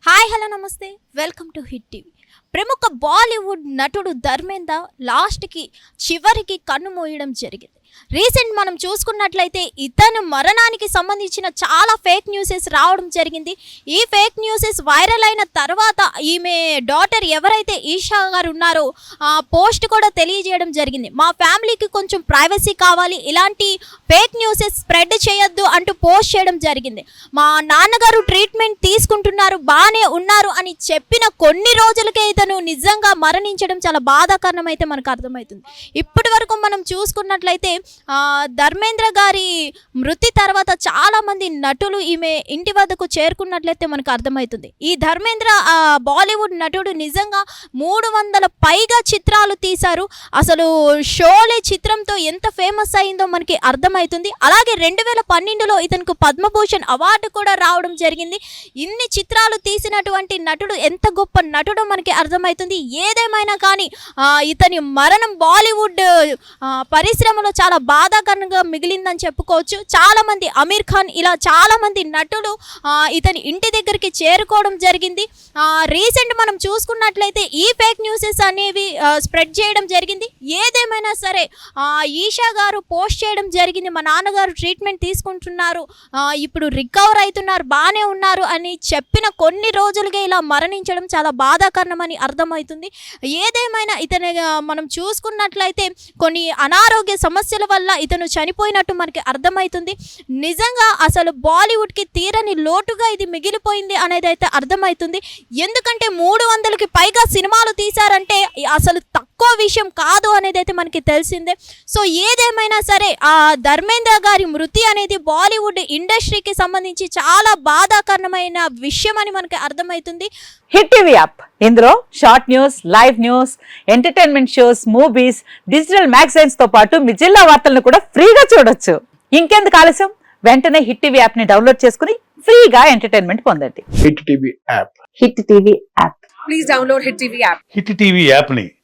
Hi hello నమస్తే. Welcome to hit TV. ప్రముఖ బాలీవుడ్ నటుడు ధర్మేంద్ర లాస్ట్కి చివరికి కన్ను మోయడం జరిగింది. రీసెంట్ మనం చూసుకున్నట్లయితే ఇతను మరణానికి సంబంధించిన చాలా ఫేక్ న్యూసెస్ రావడం జరిగింది. ఈ ఫేక్ న్యూసెస్ వైరల్ అయిన తర్వాత ఈమె డాటర్ ఎవరైతే ఈషా గారు ఉన్నారో ఆ పోస్ట్ కూడా తెలియజేయడం జరిగింది. మా ఫ్యామిలీకి కొంచెం ప్రైవసీ కావాలి ఇలాంటి ఫేక్ న్యూసెస్ స్ప్రెడ్ చేయొద్దు అంటూ పోస్ట్ చేయడం జరిగింది. మా నాన్నగారు ట్రీట్మెంట్ తీసుకుంటున్నారు బాగానే ఉన్నారు అని చెప్పిన కొన్ని రోజులకే ఇతను నిజంగా మరణించడం చాలా బాధాకరణం అయితే మనకు అర్థమవుతుంది. ఇప్పటి వరకు మనం చూసుకున్నట్లయితే ధర్మేంద్ర గారి మృతి తర్వాత చాలా మంది నటులు ఈమె ఇంటి వద్దకు చేరుకున్నట్లయితే మనకు అర్థమవుతుంది. ఈ ధర్మేంద్ర బాలీవుడ్ నటుడు నిజంగా మూడు వందల పైగా చిత్రాలు తీశారు. అసలు షోలే చిత్రంతో ఎంత ఫేమస్ అయిందో మనకి అర్థమవుతుంది. అలాగే రెండు వేల పన్నెండులో ఇతనికి పద్మభూషణ్ అవార్డు కూడా రావడం జరిగింది. ఇన్ని చిత్రాలు తీసినటువంటి నటుడు ఎంత గొప్ప నటుడో మనకి అర్థమవుతుంది. ఏదేమైనా కానీ ఇతని మరణం బాలీవుడ్ పరిశ్రమలో చాలా బాధాకరంగా మిగిలిందని చెప్పుకోవచ్చు. చాలా మంది అమీర్ ఖాన్ ఇలా చాలా మంది నటులు ఇతని ఇంటి దగ్గరికి చేరుకోవడం జరిగింది. రీసెంట్ మనం చూసుకున్నట్లయితే ఈ ఫేక్ న్యూసెస్ అనేవి స్ప్రెడ్ చేయడం జరిగింది. ఏదేమైనా సరే ఈషా గారు పోస్ట్ చేయడం జరిగింది. మా నాన్నగారు ట్రీట్మెంట్ తీసుకుంటున్నారు. ఇప్పుడు రికవర్ అవుతున్నారు బాగానే ఉన్నారు అని చెప్పిన కొన్ని రోజులుగా ఇలా మరణించడం చాలా బాధాకరణమని అర్థమవుతుంది. ఏదేమైనా ఇతని మనం చూసుకున్నట్లయితే కొన్ని అనారోగ్య సమస్యలు వల్ల ఇతను చనిపోయినట్టు మనకి అర్థమవుతుంది నిజంగా అసలు బాలీవుడ్కి తీరని లోటుగా ఇది మిగిలిపోయింది అనేది అయితే అర్థమవుతుంది ఎందుకంటే మూడు వందలకి పైగా సినిమాలు తీశారంటే అసలు తక్కువ విషయం కాదు అనేది అయితే మనకి తెలిసిందే. సో ఏదేమైనా సరే ఆ ధర్మేంద్ర గారి మృతి అనేది బాలీవుడ్ ఇండస్ట్రీకి సంబంధించి చాలా బాధాకరమైన విషయం అని మనకి అర్థమవుతుంది. Hit TV app. ఇందులో short news live news entertainment shows movies digital మ్యాగజైన్స్తో పాటు మీ జిల్లా వార్తలను కూడా ఫ్రీగా చూడొచ్చు. ఇంకెందుకు ఆలస్యం? వెంటనే హిట్ టీవీ యాప్ని డౌన్లోడ్ చేసుకుని ఫ్రీగా ఎంటర్టైన్మెంట్ పొందండి. Hit TV app. Hit TV app please download Hit TV app. Hit TV యాప్ని